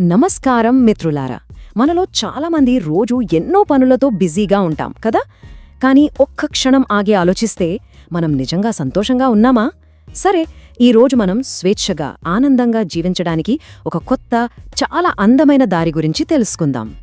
నమస్కారం మిత్రులారా. మనలో చాలామంది రోజు ఎన్నో పనులతో బిజీగా ఉంటాం కదా? కానీ ఒక్క క్షణం ఆగి ఆలోచిస్తే మనం నిజంగా సంతోషంగా ఉన్నామా? సరే ఈరోజు మనం స్వేచ్ఛగా ఆనందంగా జీవించడానికి ఒక కొత్త చాలా అందమైన దారి గురించి తెలుసుకుందాం.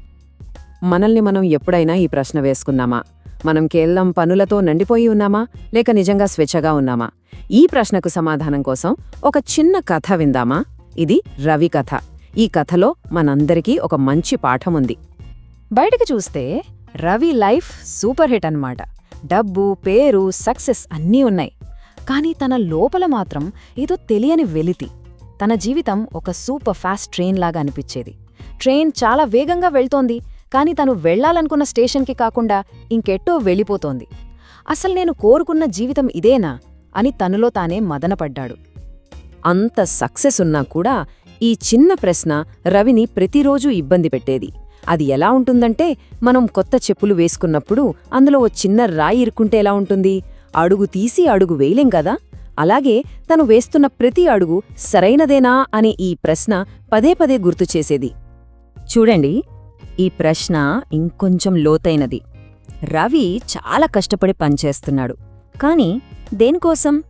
మనల్ని మనం ఎప్పుడైనా ఈ ప్రశ్న వేసుకున్నామా? మనం కేవలం పనులతో నండిపోయి ఉన్నామా? లేక నిజంగా స్వేచ్ఛగా ఉన్నామా? ఈ ప్రశ్నకు సమాధానం కోసం ఒక చిన్న కథ విందామా? ఇది రవి కథ. ఈ కథలో మనందరికీ ఒక మంచి పాఠం ఉంది బయటకు చూస్తే రవి లైఫ్ సూపర్ హిట్ అన్నమాట. డబ్బు పేరు సక్సెస్ అన్నీ ఉన్నాయి. కానీ తన లోపల మాత్రం ఏదో తెలియని వెలితి. తన జీవితం ఒక సూపర్ ఫాస్ట్ ట్రైన్ లాగా అనిపించేది. ట్రైన్ చాలా వేగంగా వెళ్తోంది కానీ తను వెళ్ళాలనుకున్న స్టేషన్కి కాకుండా ఇంకెట్టో వెళ్ళిపోతోంది. అసలు నేను కోరుకున్న జీవితం ఇదేనా అని తనలో తానే మదనపడ్డాడు. అంత సక్సెస్ ఉన్నా కూడా ఈ చిన్న ప్రశ్న రవిని ప్రతిరోజూ ఇబ్బంది పెట్టేది. అది ఎలా ఉంటుందంటే మనం కొత్త చెప్పులు వేసుకున్నప్పుడు అందులో ఓ చిన్న రాయి ఇరుక్కుంటే ఎలా ఉంటుంది? అడుగు తీసి అడుగు వేయలేం కదా? అలాగే తను వేస్తున్న ప్రతి అడుగు సరైనదేనా అనే ఈ ప్రశ్న పదే పదే గుర్తు చేసేది. చూడండి ఈ ప్రశ్న ఇంకొంచెం లోతైనది. రవి చాలా కష్టపడి పనిచేస్తున్నాడు. కాని దేనికోసం?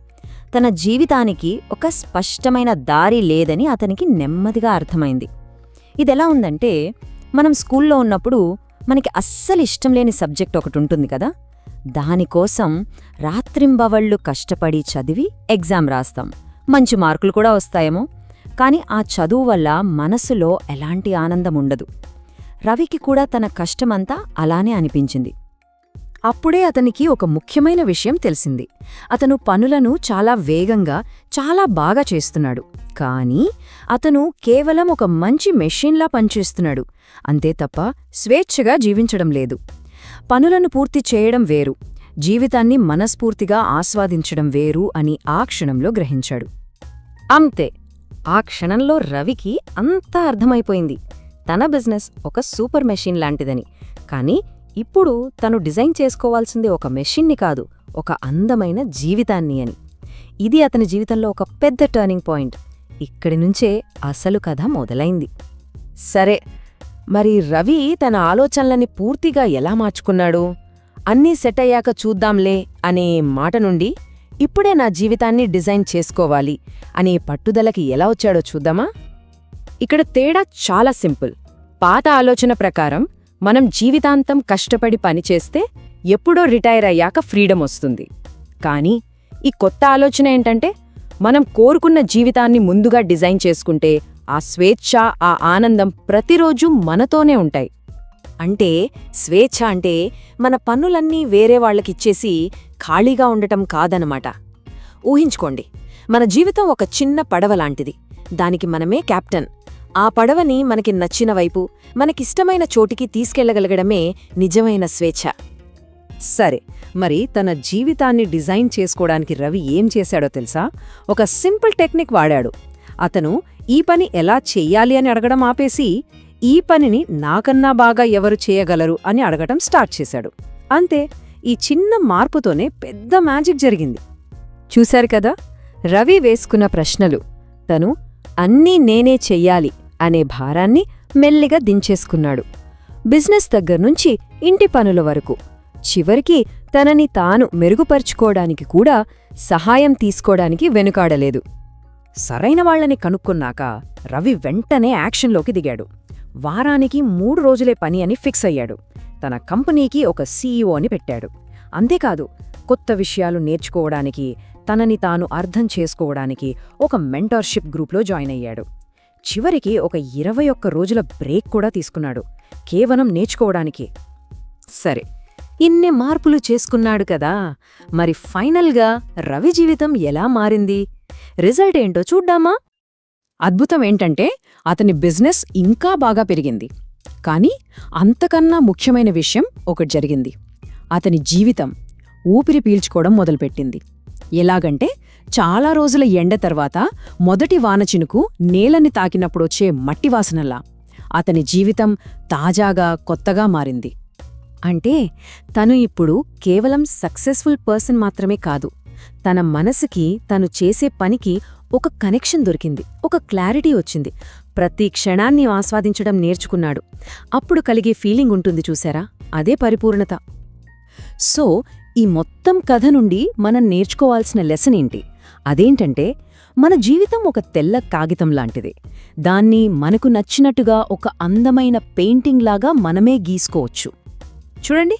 తన జీవితానికి ఒక స్పష్టమైన దారి లేదని అతనికి నెమ్మదిగా అర్థమైంది. ఇదెలా ఉందంటే మనం స్కూల్లో ఉన్నప్పుడు మనకి అస్సలు ఇష్టం లేని సబ్జెక్ట్ ఒకటి ఉంటుంది కదా? దానికోసం రాత్రింబవళ్ళు కష్టపడి చదివి ఎగ్జామ్ రాస్తాం. మంచి మార్కులు కూడా వస్తాయేమో. కానీ ఆ చదువు వల్ల మనసులో ఎలాంటి ఆనందం ఉండదు. రవికి కూడా తన కష్టమంతా అలానే అనిపించింది. అప్పుడే అతనికి ఒక ముఖ్యమైన విషయం తెలిసింది. అతను పనులను చాలా వేగంగా చాలా బాగా చేస్తున్నాడు. కానీ అతను కేవలం ఒక మంచి మెషిన్లా పనిచేస్తున్నాడు. అంతే తప్ప స్వేచ్ఛగా జీవించడం లేదు. పనులను పూర్తి చేయడం వేరు. జీవితాన్ని మనస్ఫూర్తిగా ఆస్వాదించడం వేరు అని ఆ క్షణంలో గ్రహించాడు. అంతే. ఆ క్షణంలో రవికి అంతా అర్థమైపోయింది. తన బిజినెస్ ఒక సూపర్ మెషిన్ లాంటిదని. కానీ ఇప్పుడు తను డిజైన్ చేసుకోవాల్సింది ఒక మెషిన్ని కాదు ఒక అందమైన జీవితాన్ని అని. ఇది అతని జీవితంలో ఒక పెద్ద టర్నింగ్ పాయింట్. ఇక్కడి నుంచే అసలు కథ మొదలైంది. సరే మరి రవి తన ఆలోచనలని పూర్తిగా ఎలా మార్చుకున్నాడు? అన్నీ సెట్ అయ్యాక చూద్దాంలే అనే మాట నుండి ఇప్పుడే నా జీవితాన్ని డిజైన్ చేసుకోవాలి అనే పట్టుదలకి ఎలా వచ్చాడో చూద్దామా? ఇక్కడ తేడా చాలా సింపుల్. పాత ఆలోచన ప్రకారం మనం జీవితాంతం కష్టపడి పనిచేస్తే ఎప్పుడో రిటైర్ అయ్యాక ఫ్రీడమ్ వస్తుంది. కానీ ఈ కొత్త ఆలోచన ఏంటంటే మనం కోరుకున్న జీవితాన్ని ముందుగా డిజైన్ చేసుకుంటే ఆ స్వేచ్ఛ ఆ ఆనందం ప్రతిరోజు మనతోనే ఉంటాయి. అంటే స్వేచ్ఛ అంటే మన పన్నులన్నీ వేరే వాళ్ళకిచ్చేసి ఖాళీగా ఉండటం కాదనమాట ఊహించుకోండి మన జీవితం ఒక చిన్న పడవ లాంటిది. దానికి మనమే కెప్టెన్ ఆ పడవని మనకి నచ్చిన వైపు మనకిష్టమైన చోటికి తీసుకెళ్ళగలగడమే నిజమైన స్వేచ్ఛ. సరే మరి తన జీవితాన్ని డిజైన్ చేసుకోవడానికి రవి ఏం చేశాడో తెలుసా? ఒక సింపుల్ టెక్నిక్ వాడాడు. అతను ఈ పని ఎలా చెయ్యాలి అని అడగడం ఆపేసి ఈ పనిని నాకన్నా బాగా ఎవరు చేయగలరు అని అడగటం స్టార్ట్ చేశాడు. అంతే ఈ చిన్న మార్పుతోనే పెద్ద మ్యాజిక్ జరిగింది. చూశారు కదా రవి వేసుకున్న ప్రశ్నలు. తను అన్నీ నేనే చెయ్యాలి అనే భారాన్ని మెల్లిగా దించేసుకున్నాడు. బిజినెస్ దగ్గర్నుంచి ఇంటి పనుల వరకు. చివరికి తనని తాను మెరుగుపరుచుకోవడానికి కూడా సహాయం తీసుకోవడానికి వెనుకాడలేదు. సరైన వాళ్ళని కనుక్కున్నాక రవి వెంటనే యాక్షన్లోకి దిగాడు. వారానికి మూడు రోజులే పని అని ఫిక్స్ అయ్యాడు. తన కంపెనీకి ఒక సీఈఓ అని పెట్టాడు. అంతేకాదు కొత్త విషయాలు నేర్చుకోవడానికి తనని తాను అర్థం చేసుకోవడానికి ఒక మెంటర్షిప్ గ్రూప్లో జాయిన్ అయ్యాడు. చివరికి ఒక ఇరవై ఒక్క రోజుల బ్రేక్ కూడా తీసుకున్నాడు కేవలం నేర్చుకోవడానికి. సరే ఇన్ని మార్పులు చేసుకున్నాడు కదా మరి ఫైనల్గా రవి జీవితం ఎలా మారింది? రిజల్ట్ ఏంటో చూడ్డామా అద్భుతం ఏంటంటే అతని బిజినెస్ ఇంకా బాగా పెరిగింది. కానీ అంతకన్నా ముఖ్యమైన విషయం ఒకటి జరిగింది. అతని జీవితం ఊపిరి పీల్చుకోవడం మొదలుపెట్టింది. ఎలాగంటే చాలా రోజుల ఎండ తర్వాత మొదటి వానచినుకు నేలని తాకినప్పుడొచ్చే మట్టి వాసనలా. అతని జీవితం తాజాగా కొత్తగా మారింది. అంటే తను ఇప్పుడు కేవలం సక్సెస్ఫుల్ పర్సన్ మాత్రమే కాదు తన మనసుకి తను చేసే పనికి ఒక కనెక్షన్ దొరికింది ఒక క్లారిటీ వచ్చింది. ప్రతి క్షణాన్ని ఆస్వాదించడం నేర్చుకున్నాడు. అప్పుడు కలిగే ఫీలింగ్ ఉంటుంది చూసారా? అదే పరిపూర్ణత. సో ఈ మొత్తం కథ నుండి మనం నేర్చుకోవాల్సిన లెసన్ ఏంటి? అదేంటంటే మన జీవితం ఒక తెల్ల కాగితం లాంటిది. దాన్ని మనకు నచ్చినట్టుగా ఒక అందమైన పెయింటింగ్ లాగా మనమే గీసుకోవచ్చు. చూడండి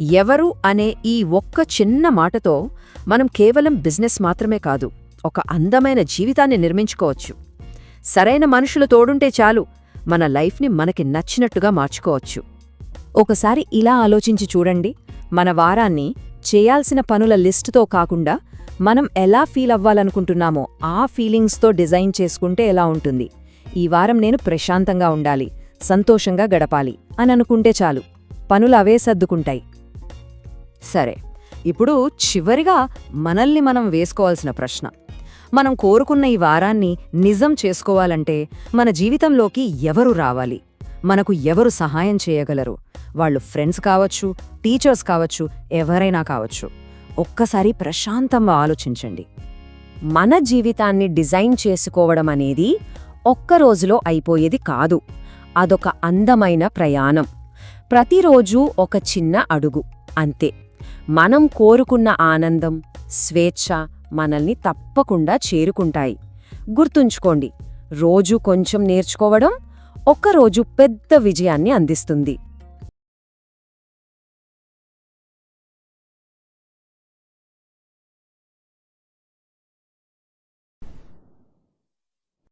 ఎవరు అనే ఈ ఒక్క చిన్న మాటతో మనం కేవలం బిజినెస్ మాత్రమే కాదు ఒక అందమైన జీవితాన్ని నిర్మించుకోవచ్చు. సరైన మనుషులు తోడుంటే చాలు మన లైఫ్ని మనకి నచ్చినట్టుగా మార్చుకోవచ్చు. ఒకసారి ఇలా ఆలోచించి చూడండి మన వారాన్ని చేయాల్సిన పనుల లిస్టుతో కాకుండా మనం ఎలా ఫీల్ అవ్వాలనుకుంటున్నామో ఆ ఫీలింగ్స్తో డిజైన్ చేసుకుంటే ఎలా ఉంటుంది? ఈ వారం నేను ప్రశాంతంగా ఉండాలి సంతోషంగా గడపాలి అని అనుకుంటే చాలు. పనులు అవే సర్దుకుంటాయి. సరే ఇప్పుడు చివరిగా మనల్ని మనం వేసుకోవాల్సిన ప్రశ్న. మనం కోరుకున్న ఈ వారాన్ని నిజం చేసుకోవాలంటే మన జీవితంలోకి ఎవరు రావాలి? మనకు ఎవరు సహాయం చేయగలరు? వాళ్ళు ఫ్రెండ్స్ కావచ్చు టీచర్స్ కావచ్చు ఎవరైనా కావచ్చు. ఒక్కసారి ప్రశాంతంగా ఆలోచించండి. మన జీవితాన్ని డిజైన్ చేసుకోవడం అనేది ఒక్క రోజులో అయిపోయేది కాదు. అదొక అందమైన ప్రయాణం. ప్రతిరోజు ఒక చిన్న అడుగు అంతే. మనం కోరుకున్న ఆనందం స్వేచ్ఛ మనల్ని తప్పకుండా చేరుకుంటాయి. గుర్తుంచుకోండి రోజు కొంచెం నేర్చుకోవడం ఒక్కరోజు పెద్ద విజయాన్ని అందిస్తుంది.